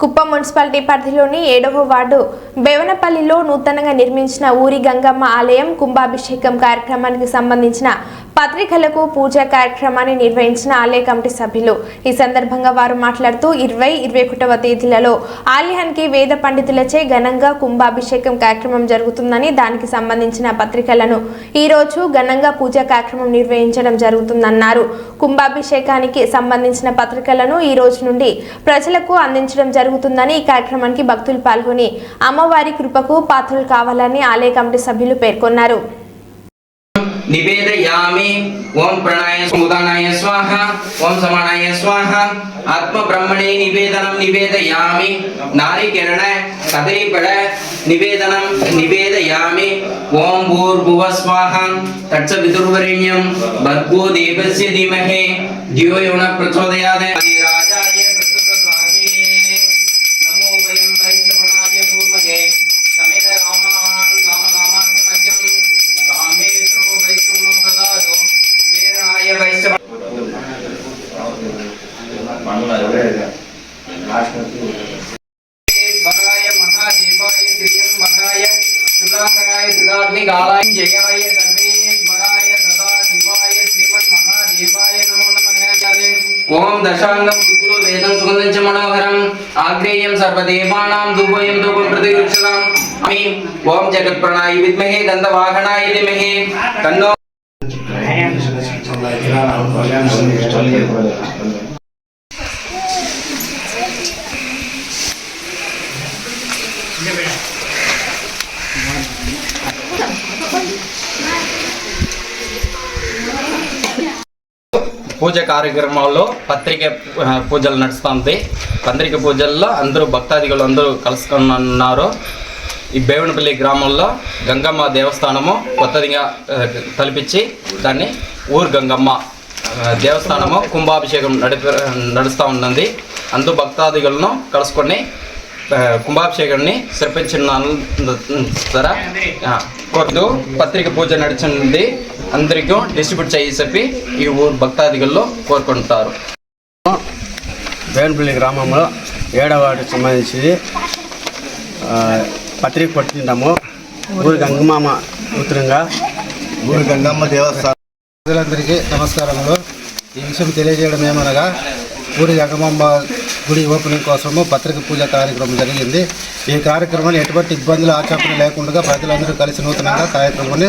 Kuppam municipality పరిధిలోని ఏడవ ward బెవనపల్లిలో నూతనంగా నిర్మించిన ఊరి గంగమ్మ ఆలయం కుంభాభిషేకం కార్యక్రమానికి సంబంధించిన పత్రికలకు పూజా కార్యక్రమాన్ని నిర్వహించిన ఆలయ కమిటీ సభ్యులు. ఈ సందర్భంగా వారు మాట్లాడుతూ ఇరవై ఇరవై ఒకటవ తేదీలలో ఆలయానికి వేద పండితులచే ఘనంగా కుంభాభిషేకం కార్యక్రమం జరుగుతుందని దానికి సంబంధించిన పత్రికలను ఈరోజు ఘనంగా పూజా కార్యక్రమం నిర్వహించడం జరుగుతుందన్నారు. కుంభాభిషేకానికి సంబంధించిన పత్రికలను ఈ రోజు నుండి ప్రజలకు అందించడం జరుగుతుందని ఈ కార్యక్రమానికి భక్తులు పాల్గొని అమ్మవారి కృపకు పాత్రలు కావాలని ఆలయ కమిటీ సభ్యులు పేర్కొన్నారు. निवेदयामि ओम प्राणाय समुदानाय स्वाहा ओम समानाय स्वाहा आत्म ब्रह्मणे निवेदनं निवेदयामि नारिकेरण कदलीफल निवेदनं निवेदयामि ओम भूर्भुवः स्वाहा तत्सवितुर्वरेण्यं भर्गो देवस्य धीमहि धियो यो न प्रचोदयात् जयाय सर्वेश्वराय सदाशिवाय श्रीमन्महादेवाय नमो नमः। ओम दशांगं गुरुः वेदं सुगन्धं च मनोहरम् आग्नेयं सर्वदेवानां धूपयं धूपं प्रतिगृह्यताम् अमि ओम जगत्प्रणाय विद्महे गन्धवाहनाय धीमहि तन्नो పూజ కార్యక్రమాల్లో పత్రిక పూజలు నడుస్తుంది. పత్రిక పూజల్లో అందరూ భక్తాదిగులు అందరూ కలుసుకున్నారు ఈ బేవనపల్లి గ్రామంలో గంగమ్మ దేవస్థానము కొత్తదిగా ఆ, తలపించి దాన్ని ఊరు గంగమ్మ దేవస్థానము కుంభాభిషేకం నడిపి నడుస్తూ ఉన్నది. అందు భక్తాదిగులను కలుసుకొని కుంభాభిషేకాన్ని సరిపించిన సరే కొద్దు పత్రిక పూజ నడిచింది. అందరికీ డిస్ట్రిబ్యూట్ చేయి చెప్పి ఈ ఊరు భక్తాదిగుల్లో కోరుకుంటారు. వేణపల్లి గ్రామంలో ఏడవ వార్డుకి సంబంధించి పత్రిక పట్టిందాము ఊరి గంగమామ ఉత్తరంగా. ఊరి గంగమ్మ దేవస్థానం. ప్రజలందరికీ నమస్కారములు. ఈ విషయం తెలియజేయడం ఏమనగా ఊరి గంగమాంబ గుడి ఓపెనింగ్ కోసము పత్రిక పూజ కార్యక్రమం జరిగింది. ఈ కార్యక్రమాన్ని ఎటువంటి ఇబ్బందులు ఆచరణ లేకుండా ప్రజలందరూ కలిసి నూతనంగా కార్యక్రమాన్ని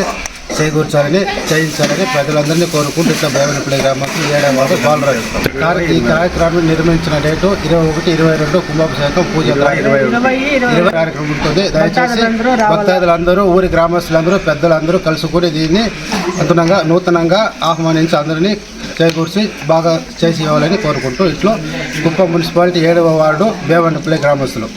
చేకూర్చాలని చేయించాలని ప్రజలందరినీ కోరుకుంటూ ఇట్లా బేవనపల్లి గ్రామానికి బాలరాజు కార్య- ఈ కార్యక్రమాన్ని నిర్మించిన డేటు ఇరవై ఒకటి ఇరవై రెండు కుంభాభిషేకం పూజ ఇరవై ఇరవై కార్యక్రమం ఉంటుంది. దయచేసి భక్తాదులందరూ ఊరి గ్రామస్తులందరూ పెద్దలందరూ కలుసుకుని దీన్ని నూతనంగా నూతనంగా ఆహ్వానించి అందరినీ చేకూర్చి బాగా చేసి ఇవ్వాలని కోరుకుంటూ ఇట్లో కుప్పం మున్సిపాలిటీ ఏడవ వార్డు బేవన్నపల్లి గ్రామస్తులు.